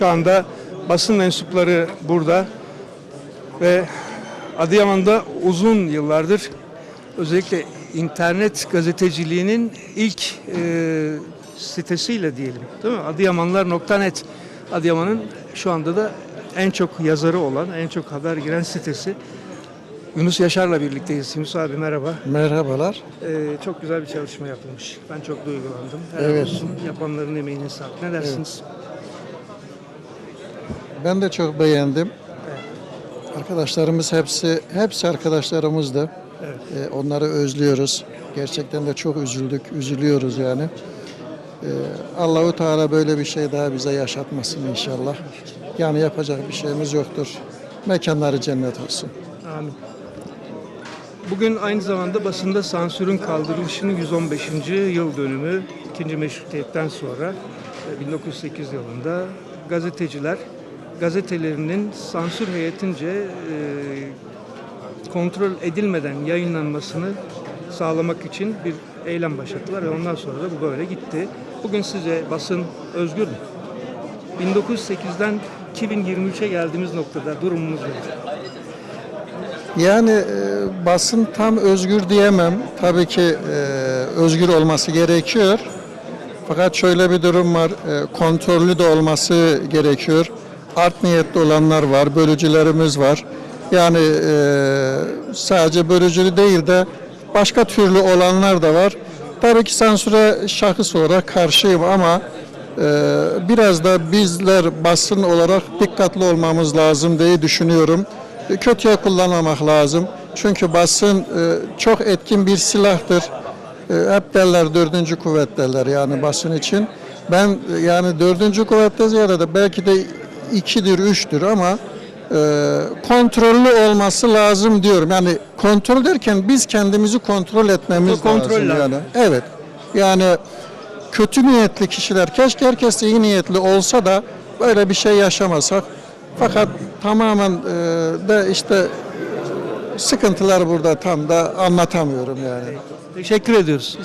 Şu anda basın mensupları burada ve Adıyaman'da uzun yıllardır özellikle internet gazeteciliğinin ilk e, sitesiyle diyelim değil mi? Adıyamanlar.net Adıyaman'ın şu anda da en çok yazarı olan, en çok haber giren sitesi. Yunus Yaşar'la birlikteyiz. Yunus abi merhaba. Merhabalar. Ee, çok güzel bir çalışma yapılmış. Ben çok duygulandım. Helal Evet. olsun. Yapanların emeğine sağlık. Ne dersiniz? Ben de çok beğendim. Arkadaşlarımız hepsi, hepsi arkadaşlarımızdı. Evet. Ee, onları özlüyoruz. Gerçekten de çok üzüldük, üzülüyoruz yani. Ee, Allahu Teala böyle bir şey daha bize yaşatmasın inşallah. Yani yapacak bir şeyimiz yoktur. Mekanları cennet olsun. Amin. Bugün aynı zamanda basında sansürün kaldırılışının 115. yıl dönümü. ikinci meşrutiyetten sonra e, 1908 yılında gazeteciler gazetelerinin sansür heyetince e, kontrol edilmeden yayınlanmasını sağlamak için bir eylem başlattılar ve ondan sonra da bu böyle gitti. Bugün size basın özgür mü? 1908'den 2023'e geldiğimiz noktada durumumuz nedir? Yani e, basın tam özgür diyemem. Tabii ki e, özgür olması gerekiyor. Fakat şöyle bir durum var. E, kontrollü de olması gerekiyor. Art niyetli olanlar var, bölücülerimiz var. Yani e, sadece bölücülü değil de başka türlü olanlar da var. Tabii ki sansüre şahıs olarak karşıyım ama e, biraz da bizler basın olarak dikkatli olmamız lazım diye düşünüyorum. E, Kötüye kullanmamak lazım. Çünkü basın e, çok etkin bir silahtır. E, hep derler dördüncü kuvvet derler yani basın için. Ben e, yani dördüncü kuvvette ziyade de belki de ikidir, üçtür ama e, kontrollü olması lazım diyorum. Yani kontrol derken biz kendimizi kontrol etmemiz Kontrol lazım. Yani. Evet. Yani kötü niyetli kişiler keşke herkes iyi niyetli olsa da böyle bir şey yaşamasak. Fakat tamamen e, de işte sıkıntılar burada tam da anlatamıyorum yani. Teşekkür ediyoruz.